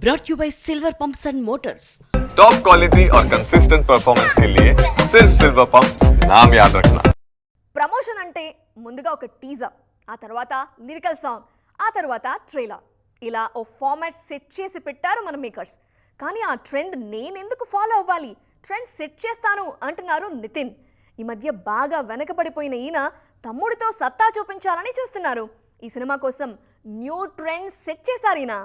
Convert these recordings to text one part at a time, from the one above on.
brought you by Silver Pumps and Motors. Top quality और consistent performance के लिए सिर्फ सिल्वर पंप नाम याद रखना ప్రమోషన్ అంటే ముందుగా ఒక టీజర్ ఆ తర్వాత లిరికల్ సాంగ్ ఆ తర్వాత ట్రైలర్ ఇలా ఓ ఫార్మాట్ సెట్ చేసి పెట్టారు మన మేకర్స్ కానీ ఆ ట్రెండ్ నేనెందుకు ఫాలో అవ్వాలి ట్రెండ్ సెట్ చేస్తాను అంటున్నారు నితిన్ ఈ మధ్య బాగా వెనకబడిపోయిన ఈయన తమ్ముడితో సత్తా చూపించాలని చూస్తున్నారు ఈ సినిమా కోసం న్యూ ట్రెండ్ సెట్ చేశారు ఈయన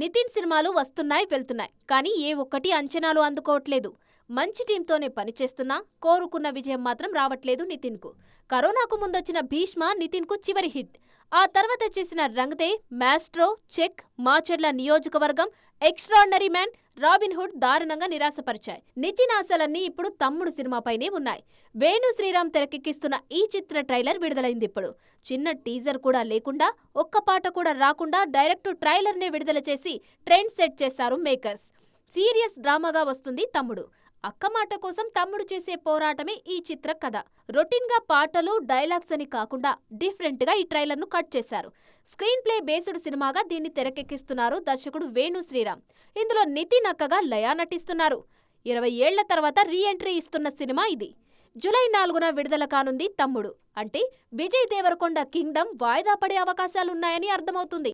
నితిన్ సినిమాలు వస్తున్నాయి వెళ్తున్నాయి. కానీ ఏ ఒక్కటి అంచనాలు అందుకోవట్లేదు. మంచి టీంతోనే పనిచేస్తున్నా కోరుకున్న విజయం మాత్రం రావట్లేదు నితిన్కు. కరోనాకు ముందొచ్చిన భీష్మ నితిన్కు చివరి హిట్. ఆ తర్వాత చేసిన రంగ్దే మాస్ట్రో చెక్ మాచర్ల నియోజకవర్గం ఎక్స్ట్రాడినరీ మ్యాన్ రాబిన్ హుడ్ దారుణంగా నిరాశపరిచాయి. నితిన్ ఆశలన్నీ ఇప్పుడు తమ్ముడు సినిమాపైనే ఉన్నాయి. వేణు శ్రీరామ్ తెరకెక్కిస్తున్న ఈ చిత్ర ట్రైలర్ విడుదలైంది ఇప్పుడు. చిన్న టీజర్ కూడా లేకుండా ఒక్క పాట కూడా రాకుండా డైరెక్ట్ ట్రైలర్నే విడుదల చేసి ట్రెండ్ సెట్ చేశారు మేకర్స్. సీరియస్ డ్రామాగా వస్తుంది తమ్ముడు. అక్క మాట కోసం తమ్ముడు చేసే పోరాటమే ఈ చిత్ర కథ. రొటీన్గా పాటలు డైలాగ్స్ అని కాకుండా డిఫరెంట్గా ఈ ట్రైలర్ను కట్ చేశారు. స్క్రీన్ ప్లే బేస్డ్ సినిమాగా దీన్ని తెరకెక్కిస్తున్నారు దర్శకుడు వేణు శ్రీరామ్. ఇందులో నితిన్ అక్కగా లయా నటిస్తున్నారు. ఇరవై ఏళ్ళ తర్వాత రీ ఎంట్రీ ఇస్తున్న సినిమా ఇది. జూలై నాలుగున విడుదల కానుంది తమ్ముడు. అంటే విజయ్ దేవరకొండ కింగ్డమ్ వాయిదా పడే అవకాశాలున్నాయని అర్థమవుతుంది.